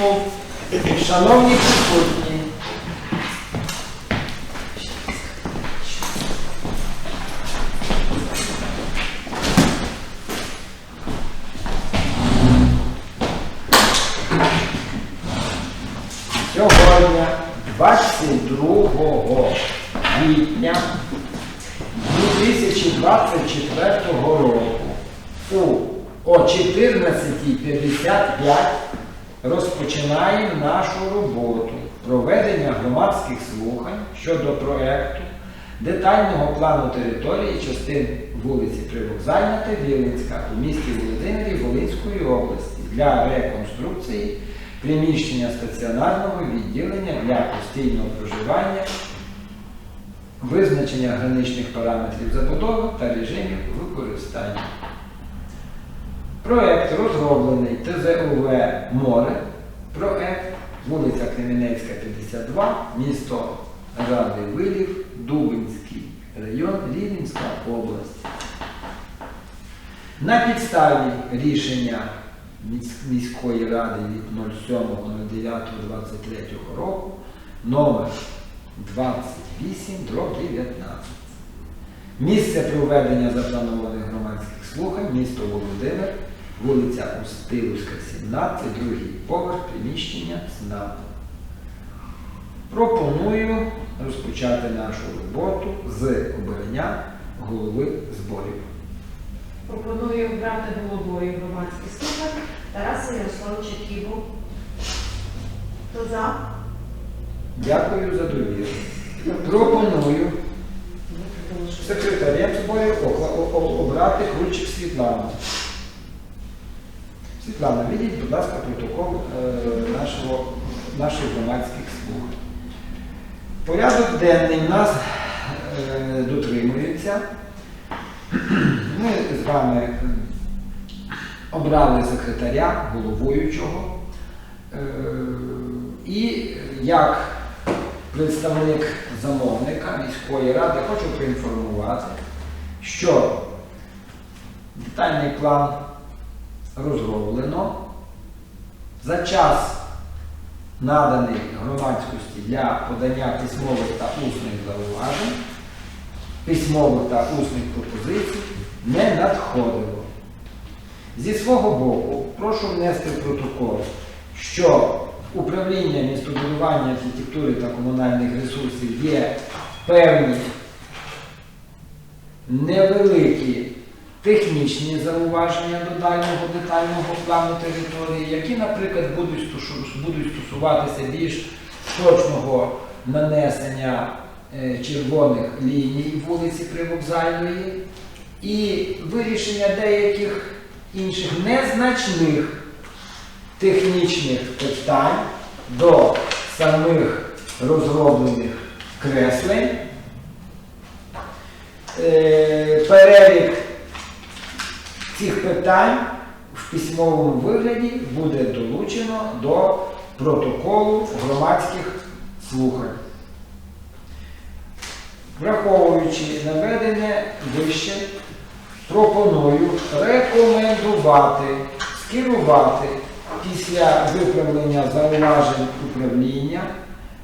Ну, Шановні присутні, сьогодні, 22 квітня 2024 року у о 14.55 розпочинаємо нашу роботу проведення громадських слухань щодо проекту детального плану території частин вулиці Привокзальна та Віленська у місті Володимирі Волинської області для реконструкції приміщення стаціонарного відділення для постійного проживання визначення граничних параметрів забудови та режимів використання. Проект розроблений ТЗУВ Море. Проект вулиця Кремінецька, 52, місто Ради Вилів, Дубинський район, Рівненська область. На підставі рішення міської ради від 07.09.23 року номер 28 19. Місце проведення запланованих громадських слухань місто Володимир, вулиця Устилівська, 17, другий поверх приміщення СНАП. Пропоную розпочати нашу роботу з обрання голови зборів. Пропоную обрати головою громадських слухань Тараса Ярославовича Кібу. Хто за? Дякую за довіру. Пропоную секретарем зборів обрати Крульчик Світлану. Світлана, відіть, будь ласка, протокол е, нашого, наших громадських слухань. Порядок денний в нас е, дотримується. Ми з вами е, обрали секретаря, головуючого. І як представник замовника міської ради хочу проінформувати, що детальний план розроблено. За час наданий громадськості для подання письмових та усних зауважень, письмових та усних пропозицій не надходило. Зі свого боку, прошу внести в протокол, що управління містобудування, архітектури та комунальних ресурсів є певні невеликі технічні зауваження до даного детального плану території, які, наприклад, будуть, будуть стосуватися більш точного нанесення е, червоних ліній вулиці Привокзальної і вирішення деяких інших незначних технічних питань до самих розроблених креслень. Е, Перелік цих питань в письмовому вигляді буде долучено до протоколу громадських слухань. Враховуючи наведене вище, пропоную рекомендувати скерувати після виправлення зауважень управління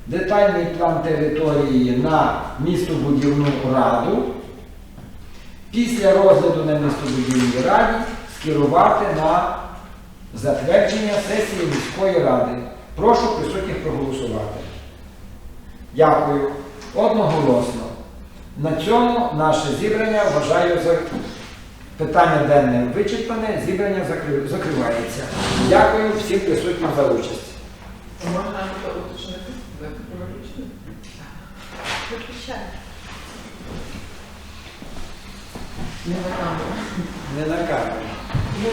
детальний план території на містобудівну раду. Після розгляду на містобудівній раді скерувати на затвердження сесії міської ради. Прошу присутніх проголосувати. Дякую. Одноголосно. На цьому наше зібрання вважаю за питання денне вичерпане, зібрання закри- закривається. Дякую всім присутнім за участь. Можна уточнити? Ви виключили? Виключаю. Не на камеру. Не на камеру.